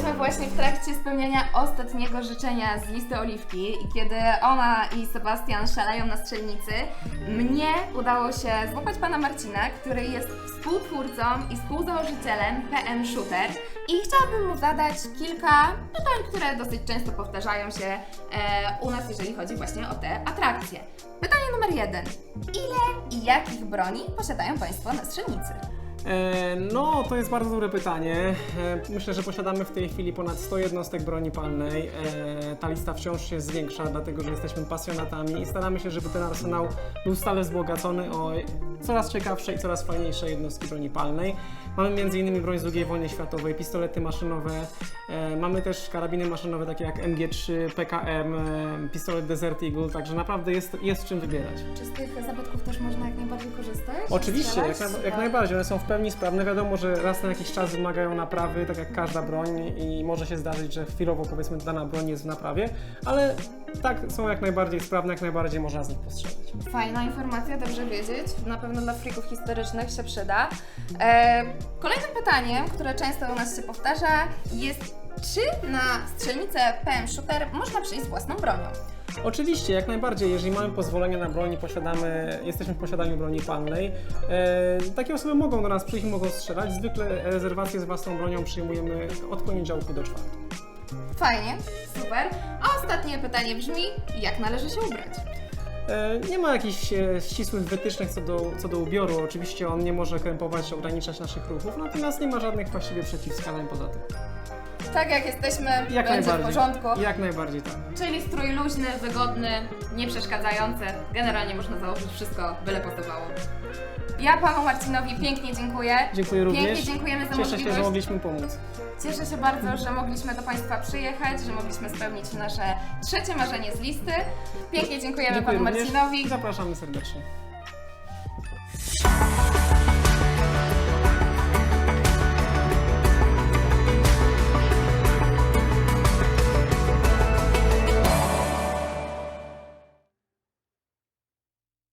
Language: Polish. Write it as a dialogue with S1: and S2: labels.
S1: właśnie w trakcie spełniania ostatniego życzenia z listy Oliwki i kiedy ona i Sebastian szaleją na strzelnicy, mnie udało się złapać pana Marcina, który jest współtwórcą i współzałożycielem PM Shooter i chciałabym mu zadać kilka pytań, które dosyć często powtarzają się e, u nas, jeżeli chodzi właśnie o te atrakcje. Pytanie numer jeden. Ile i jakich broni posiadają Państwo na strzelnicy?
S2: E, No, to jest bardzo dobre pytanie. E, Myślę, że posiadamy w tej chwili ponad 100 jednostek broni palnej. E, Ta lista wciąż się zwiększa, dlatego że jesteśmy pasjonatami i staramy się, żeby ten arsenał był stale wzbogacony o coraz ciekawsze i coraz fajniejsze jednostki broni palnej. Mamy m.in. broń z II wojny światowej, pistolety maszynowe, e, mamy też karabiny maszynowe takie jak MG3, PKM, e, pistolet Desert Eagle, także naprawdę jest, jest czym wybierać.
S1: Czy z tych zabytków też można jak najbardziej korzystać?
S2: Oczywiście, jak, naj- jak najbardziej, one są w pełni sprawne. Wiadomo, że raz na jakiś czas wymagają naprawy, tak jak każda broń i może się zdarzyć, że chwilowo powiedzmy dana broń jest w naprawie, ale tak są jak najbardziej sprawne, jak najbardziej można z nich postrzelać.
S1: Fajna informacja, dobrze wiedzieć. Na pewno dla frików historycznych się przyda. E, kolejnym pytaniem, które często u nas się powtarza, jest czy na strzelnicę PM Shooter można przyjść z własną bronią?
S2: Oczywiście, jak najbardziej, jeżeli mamy pozwolenie na broń posiadamy, jesteśmy w posiadaniu broni palnej, e, takie osoby mogą do nas przyjść i mogą strzelać. Zwykle rezerwacje z własną bronią przyjmujemy od poniedziałku do czwartku.
S1: Fajnie, super. A ostatnie pytanie brzmi, jak należy się ubrać?
S2: E, Nie ma jakichś e, ścisłych wytycznych co do, co do ubioru. Oczywiście on nie może krępować, ograniczać naszych ruchów, natomiast nie ma żadnych właściwie przeciwwskazań poza tym.
S1: Tak jak jesteśmy,
S2: Jak
S1: będzie w porządku.
S2: Jak najbardziej tak.
S1: Czyli strój luźny, wygodny, nieprzeszkadzający. Generalnie można założyć wszystko, byle pasowało. Ja panu Marcinowi pięknie dziękuję.
S2: Dziękuję również.
S1: Pięknie dziękujemy za
S2: Cieszę się,
S1: możliwość.
S2: że mogliśmy pomóc.
S1: Cieszę się bardzo, że mogliśmy do Państwa przyjechać, że mogliśmy spełnić nasze trzecie marzenie z listy. Pięknie dziękujemy
S2: Dziękuję
S1: panu
S2: również.
S1: Marcinowi.
S2: Zapraszamy serdecznie.